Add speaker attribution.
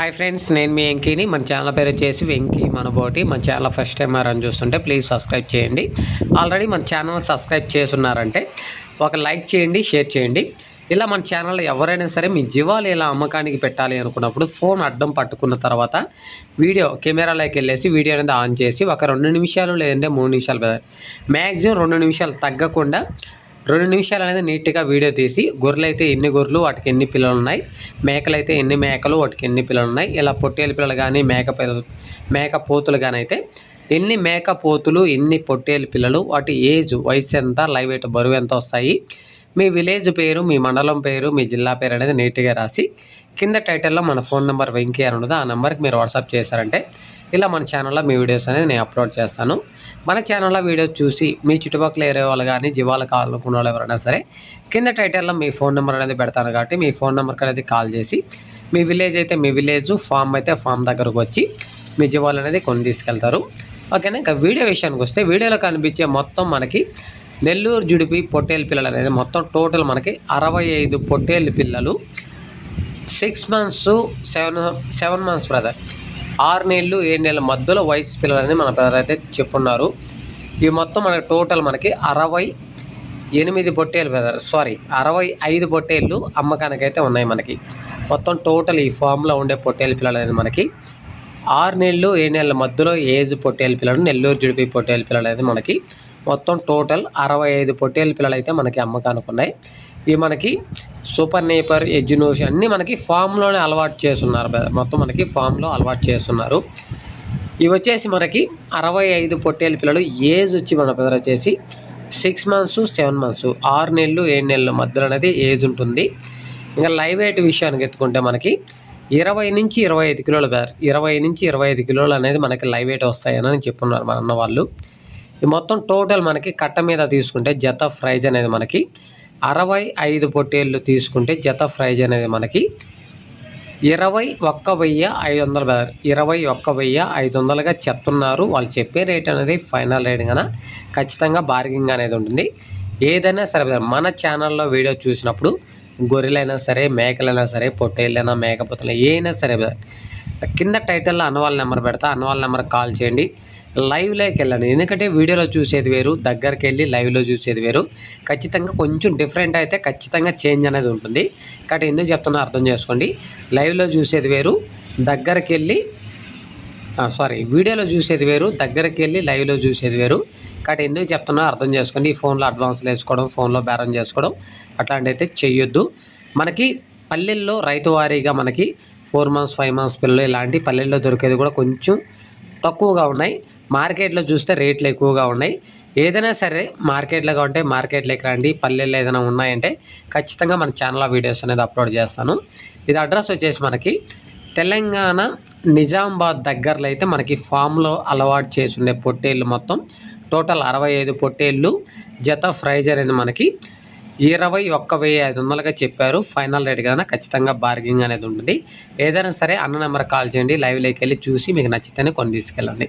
Speaker 1: Hi friends నేను మీ వెంకీని. మన channel పేరు వచ్చేసి వెంకీ మనబోటి. మన ఛానల్ ఫస్ట్ టైం అని చూస్తుంటే ప్లీజ్ సబ్స్క్రైబ్ చేయండి. ఆల్రెడీ మన ఛానల్ సబ్స్క్రైబ్ చేస్తున్నారంటే ఒక లైక్ చేయండి షేర్ చేయండి. ఇలా మన ఛానల్లో ఎవరైనా సరే మీ జీవాలు ఇలా అమ్మకానికి పెట్టాలి అనుకున్నప్పుడు ఫోన్ అడ్డం పట్టుకున్న తర్వాత వీడియో కెమెరాలోకి వెళ్ళేసి వీడియో అనేది ఆన్ చేసి ఒక రెండు నిమిషాలు లేదంటే మూడు నిమిషాలు మ్యాక్సిమం రెండు నిమిషాలు తగ్గకుండా రెండు నిమిషాలు అనేది నీట్గా వీడియో తీసి గొర్రెలు అయితే ఎన్ని గొర్రెలు వాటికి ఎన్ని పిల్లలు ఉన్నాయి మేకలు అయితే ఎన్ని మేకలు వాటికి ఎన్ని పిల్లలు ఉన్నాయి ఇలా పొట్టేలు పిల్లలు కానీ మేక పిల్లలు మేక పోతులు కానీ అయితే ఎన్ని మేక పోతులు ఎన్ని పొట్టేలు పిల్లలు వాటి ఏజ్ వయసు ఎంత లైవ్ వెయిట్ బరువు ఎంత వస్తాయి మీ విలేజ్ పేరు మీ మండలం పేరు మీ జిల్లా పేరు అనేది నీట్గా రాసి కింద టైటిల్లో మన ఫోన్ నెంబర్ వెంకీ అని ఉండదు ఆ నెంబర్కి మీరు వాట్సాప్ చేశారంటే ఇలా మన ఛానల్లో మీ వీడియోస్ అనేది నేను అప్లోడ్ చేస్తాను. మన ఛానల్లో వీడియో చూసి మీ చుట్టుపక్కల ఏరే వాళ్ళు కానీ జీవాలు కావాలనుకున్న వాళ్ళు ఎవరైనా సరే కింద టైటిల్లో మీ ఫోన్ నెంబర్ అనేది పెడతాను కాబట్టి మీ ఫోన్ నెంబర్కి అనేది కాల్ చేసి మీ విలేజ్ అయితే మీ విలేజ్ ఫామ్ అయితే ఫామ్ దగ్గరకు వచ్చి మీ జీవాలు అనేది కొని తీసుకెళ్తారు. ఓకేనా? ఇంకా వీడియో విషయానికి వస్తే వీడియోలో కనిపించే మొత్తం మనకి నెల్లూరు జుడిపి పొట్టేలు పిల్లలు అనేది మొత్తం టోటల్ మనకి అరవై ఐదు పొట్టేలు పిల్లలు. Six months seven seven months brother. ఆరు నెలలు ఏడు నెలల మధ్యలో వయసు పిల్లలు అనేది మన బ్రదర్ అయితే చెప్పున్నారు. ఇవి మొత్తం మనకి టోటల్ మనకి అరవై ఎనిమిది పొట్టేలు బ్రదర్. సారీ అరవై ఐదు పొట్టేళ్ళు అమ్మకానికి అయితే ఉన్నాయి మనకి. మొత్తం టోటల్ ఈ ఫామ్లో ఉండే పొట్టేలు పిల్లలు అనేది మనకి ఆరు నెలలు ఏడు నెలల మధ్యలో ఏజ్ పొట్టేలు పిల్లలు నెల్లూరు జుడిపి పొట్టేలు పిల్లలు అనేది మనకి మొత్తం టోటల్ అరవై ఐదు పొట్టేలు పిల్లలు అయితే మనకి అమ్మకానికి ఉన్నాయి ఇవి మనకి సూపర్ నేపర్ ఎడ్యునోషన్ అన్నీ మనకి ఫామ్లోనే అలవాటు చేస్తున్నారు మొత్తం మనకి ఫామ్లో అలవాటు చేస్తున్నారు. ఇవి వచ్చేసి మనకి అరవై ఐదు పొట్టేలు పిల్లలు ఏజ్ వచ్చి మన పిల్లలు వచ్చేసి సిక్స్ మంత్స్ సెవెన్ మంత్స్ ఆరు నెలలు ఏడు నెలల మధ్యలో అనేది ఏజ్ ఉంటుంది. ఇంకా లైవ్ వెయిట్ విషయానికి ఎత్తుకుంటే మనకి ఇరవై నుంచి ఇరవై ఐదు కిలోలు ఇరవై నుంచి ఇరవై ఐదు కిలోలు అనేది మనకి లైవ్ వెయిట్ వస్తాయని చెప్పున్నారు మన అన్న వాళ్ళు. మొత్తం టోటల్ మనకి కట్ట మీద తీసుకుంటే జత ప్రైజ్ అనేది మనకి అరవై ఐదు పొట్టేళ్ళు తీసుకుంటే జత ప్రైజ్ అనేది మనకి ఇరవై ఒక్క వెయ్యి ఐదు వందలు బ్రదర్ ఇరవై ఒక్క వెయ్యి ఐదు వందలుగా చెప్తున్నారు. వాళ్ళు చెప్పే రేట్ అనేది ఫైనల్ రేట్ కన్నా ఖచ్చితంగా బార్గింగ్ అనేది ఉంటుంది. ఏదైనా సరే brother, మన ఛానల్లో వీడియో చూసినప్పుడు గొర్రెలైనా సరే మేకలైనా సరే పొట్టేళ్ళైనా మేకపోతలు ఏమైనా సరే brother, కింద టైటిల్లో అన్నవాళ్ళ నెంబర్ పెడతా అన్నవాళ్ళ నెంబర్ కాల్ చేయండి. లైవ్లోకి వెళ్ళండి. ఎందుకంటే వీడియోలో చూసేది వేరు దగ్గరికి వెళ్ళి లైవ్లో చూసేది వేరు. ఖచ్చితంగా కొంచెం డిఫరెంట్ అయితే ఖచ్చితంగా చేంజ్ అనేది ఉంటుంది. కాబట్టి ఎందుకు చెప్తున్నా అర్థం చేసుకోండి. లైవ్లో చూసేది వేరు దగ్గరికి వెళ్ళి సారీ వీడియోలో చూసేది వేరు దగ్గరికి వెళ్ళి లైవ్లో చూసేది వేరు. కాబట్టి ఎందుకు చెప్తున్నా అర్థం చేసుకోండి. ఈ ఫోన్లో అడ్వాన్స్లు వేసుకోవడం ఫోన్లో బేరం చేసుకోవడం అట్లాంటివి అయితే చేయొద్దు. మనకి పల్లెల్లో రైతు వారీగా మనకి ఫోర్ మంత్స్ ఫైవ్ మంత్స్ పిల్లలు ఇలాంటి పల్లెల్లో దొరికేది కూడా కొంచెం తక్కువగా ఉన్నాయి. మార్కెట్లో చూస్తే రేట్లు ఎక్కువగా ఉన్నాయి. ఏదైనా సరే మార్కెట్లో ఉంటే మార్కెట్లోకి రండి. పల్లెల్లో ఏదైనా ఉన్నాయంటే ఖచ్చితంగా మన ఛానల్లో వీడియోస్ అనేది అప్లోడ్ చేస్తాను. ఇది అడ్రస్ వచ్చేసి మనకి తెలంగాణ నిజామాబాద్ దగ్గరలో అయితే మనకి ఫామ్లో అలవాటు చేసుండే పొట్టేళ్ళు మొత్తం. టోటల్ అరవై ఐదు పొట్టేళ్ళు. జత ఫ్రైజర్ అనేది మనకి ఇరవై ఒక్క వెయ్యి ఐదు వందలుగా చెప్పారు. ఫైనల్ రేట్ కదా ఖచ్చితంగా బార్గింగ్ అనేది ఉంటుంది. ఏదైనా సరే అన్న నెంబర్ కాల్ చేయండి. లైవ్లోకి వెళ్ళి చూసి మీకు నచ్చితేనే కొన్ని తీసుకెళ్ళండి.